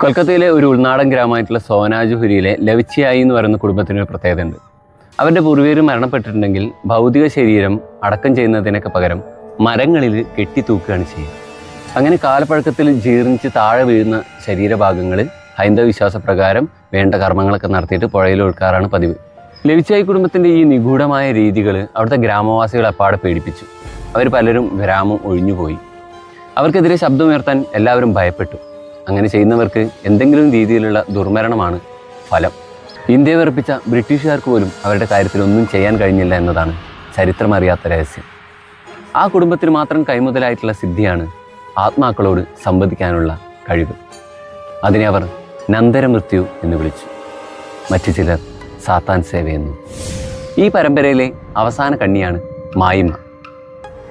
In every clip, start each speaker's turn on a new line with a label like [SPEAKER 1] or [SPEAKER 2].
[SPEAKER 1] കൊൽക്കത്തയിലെ ഒരു ഉൾനാടൻ ഗ്രാമമായിട്ടുള്ള സോനാജുഹുരിയിലെ ലവിച്ചിയായി എന്ന് പറയുന്ന കുടുംബത്തിന് ഒരു പ്രത്യേകതയുണ്ട്. അവരുടെ പൂർവീകർ മരണപ്പെട്ടിട്ടുണ്ടെങ്കിൽ ഭൗതിക ശരീരം അടക്കം ചെയ്യുന്നതിനൊക്കെ പകരം മരങ്ങളിൽ കെട്ടിത്തൂക്കുകയാണ് ചെയ്യുക. അങ്ങനെ കാലപ്പഴക്കത്തിൽ ജീർണിച്ച് താഴെ വീഴുന്ന ശരീരഭാഗങ്ങളിൽ ഹൈന്ദവ വിശ്വാസപ്രകാരം വേണ്ട കർമ്മങ്ങളൊക്കെ നടത്തിയിട്ട് പുഴയിൽ ഒഴുക്കാറാണ് പതിവ്. ലവിച്ചായി കുടുംബത്തിന്റെ ഈ നിഗൂഢമായ രീതികൾ അവിടുത്തെ ഗ്രാമവാസികളെ അപ്പാടെ പേടിപ്പിച്ചു. അവർ പലരും ഗ്രാമം ഒഴിഞ്ഞുപോയി. അവർക്കെതിരെ ശബ്ദമുയർത്താൻ എല്ലാവരും ഭയപ്പെട്ടു. അങ്ങനെ ചെയ്യുന്നവർക്ക് എന്തെങ്കിലും രീതിയിലുള്ള ദുർമരണമാണ് ഫലം. ഇന്ത്യ വിറപ്പിച്ച ബ്രിട്ടീഷുകാർക്ക് പോലും അവരുടെ കാര്യത്തിൽ ഒന്നും ചെയ്യാൻ കഴിഞ്ഞില്ല എന്നതാണ് ചരിത്രമറിയാത്ത രഹസ്യം. ആ കുടുംബത്തിന് മാത്രം കൈമുതലായിട്ടുള്ള സിദ്ധിയാണ് ആത്മാക്കളോട് സംവദിക്കാനുള്ള കഴിവ്. അതിനെ അവർ നന്ദരമൃത്യു എന്ന് വിളിച്ചു. മറ്റു ചിലർ സാത്താൻ സേവയെന്നും ഈ പരമ്പരയിലെ അവസാന കണ്ണിയാണ് മായിമ.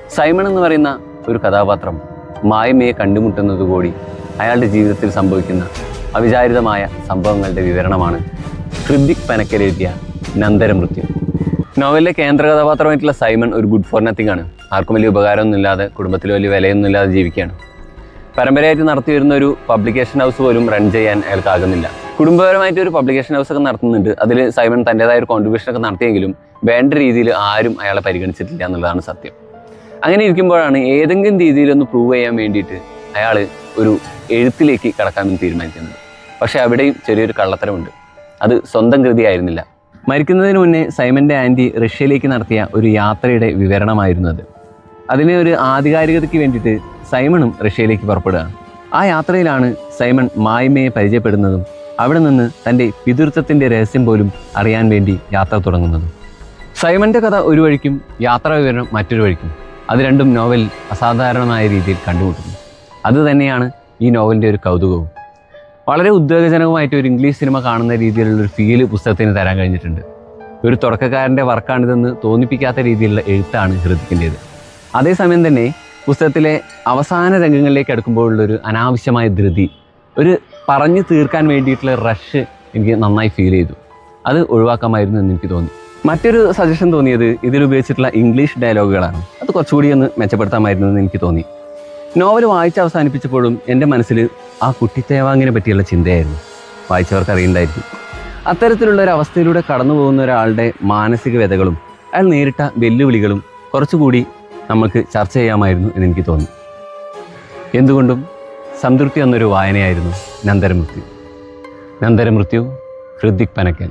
[SPEAKER 1] സൈമൺ എന്ന് പറയുന്ന ഒരു കഥാപാത്രം മായിമയെ കണ്ടുമുട്ടുന്നത് കൂടി അയാളുടെ ജീവിതത്തിൽ സംഭവിക്കുന്ന അവിചാരിതമായ സംഭവങ്ങളുടെ വിവരണമാണ് ഹൃദിക് പനക്കൽ നന്ദരമൃത്യു. നോവലിലെ കേന്ദ്ര കഥാപാത്രമായിട്ടുള്ള സൈമൺ ഒരു ഗുഡ് ഫോർ നത്തിങ് ആണ്. ആർക്കും വലിയ ഉപകാരമൊന്നുമില്ലാതെ കുടുംബത്തിൽ വലിയ വിലയൊന്നുമില്ലാതെ ജീവിക്കുകയാണ്. പരമ്പരയായിട്ട് നടത്തി വരുന്ന ഒരു പബ്ലിക്കേഷൻ ഹൗസ് പോലും റൺ ചെയ്യാൻ അയാൾക്കാകുന്നില്ല. കുടുംബപരമായിട്ട് ഒരു പബ്ലിക്കേഷൻ ഹൗസ് ഒക്കെ നടത്തുന്നുണ്ട്. അതിൽ സൈമൺ തന്റെതായ ഒരു കോൺട്രിബ്യൂഷൻ ഒക്കെ നടത്തിയെങ്കിലും വേണ്ട രീതിയിൽ ആരും അയാളെ പരിഗണിച്ചിട്ടില്ല എന്നുള്ളതാണ് സത്യം. അങ്ങനെ ഇരിക്കുമ്പോഴാണ് ഏതെങ്കിലും രീതിയിലൊന്ന് പ്രൂവ് ചെയ്യാൻ വേണ്ടിയിട്ട് അയാൾ ഒരു എഴുത്തിലേക്ക് കടക്കാമെന്ന് തീരുമാനിക്കുന്നത്. പക്ഷേ അവിടെയും ചെറിയൊരു കള്ളത്തരമുണ്ട്. അത് സ്വന്തം കൃതിയായിരുന്നില്ല. മരിക്കുന്നതിന് മുന്നേ സൈമന്റെ ആന്റി റഷ്യയിലേക്ക് നടത്തിയ ഒരു യാത്രയുടെ വിവരണമായിരുന്നു അത്. അതിനെ ഒരു ആധികാരികതയ്ക്ക് വേണ്ടിയിട്ട് സൈമണും റഷ്യയിലേക്ക് പുറപ്പെടുകയാണ് ആ യാത്രയിലാണ് സൈമൺ മായ്മയെ പരിചയപ്പെടുന്നതും അവിടെ നിന്ന് തന്റെ പിതൃത്വത്തിന്റെ രഹസ്യം പോലും അറിയാൻ വേണ്ടി യാത്ര തുടങ്ങുന്നതും. സൈമന്റെ കഥ ഒരു വഴിക്കും യാത്രാ വിവരണം മറ്റൊരു വഴിക്കും. അത് രണ്ടും നോവൽ അസാധാരണമായ രീതിയിൽ കണ്ടുമുട്ടുന്നു. അത് തന്നെയാണ് ഈ നോവലിന്റെ ഒരു കൗതുകവും. വളരെ ഉദ്വേഗജനകമായിട്ട് ഒരു ഇംഗ്ലീഷ് സിനിമ കാണുന്ന രീതിയിലുള്ള ഒരു ഫീൽ പുസ്തകത്തിന് തരാൻ കഴിഞ്ഞിട്ടുണ്ട്. ഒരു തുടക്കക്കാരന്റെ വർക്കാണിതെന്ന് തോന്നിപ്പിക്കാത്ത രീതിയിലുള്ള എഴുത്താണ് ഹൃദയത്തിന്റെത് അതേസമയം തന്നെ പുസ്തകത്തിലെ അവസാന രംഗങ്ങളിലേക്ക് അടുക്കുമ്പോഴുള്ളൊരു അനാവശ്യമായ ധൃതി ഒരു പറഞ്ഞു തീർക്കാൻ വേണ്ടിയിട്ടുള്ള റഷ് എനിക്ക് നന്നായി ഫീൽ ചെയ്തു. അത് ഒഴിവാക്കാമായിരുന്നു എന്ന് എനിക്ക് തോന്നി. മറ്റൊരു സജഷൻ തോന്നിയത് ഇതിൽ ഉപയോഗിച്ചിട്ടുള്ള ഇംഗ്ലീഷ് ഡയലോഗുകളാണ് അത് കുറച്ചുകൂടി ഒന്ന് മെച്ചപ്പെടുത്താമായിരുന്നു എന്ന് എനിക്ക് തോന്നി. നോവൽ വായിച്ച് അവസാനിപ്പിച്ചപ്പോഴും എന്റെ മനസ്സിൽ ആ കുട്ടിത്തേവാങ്ങിനെ പറ്റിയുള്ള ചിന്തയായിരുന്നു. വായിച്ചവർക്ക് അറിയണ്ടായിരിക്കും അത്തരത്തിലുള്ള ഒരു അവസ്ഥയിലൂടെ കടന്നു പോകുന്ന ഒരാളുടെ മാനസിക വ്യതകളും അയാൾ നേരിട്ട വെല്ലുവിളികളും കുറച്ചുകൂടി നമുക്ക് ചർച്ച ചെയ്യാമായിരുന്നു എന്ന് എനിക്ക് തോന്നി. എന്തുകൊണ്ടും സംതൃപ്തി എന്നൊരു വായനയായിരുന്നു നന്ദരമൃത്യു നന്ദരമൃത്യു ഹൃദിക് പനക്കൽ.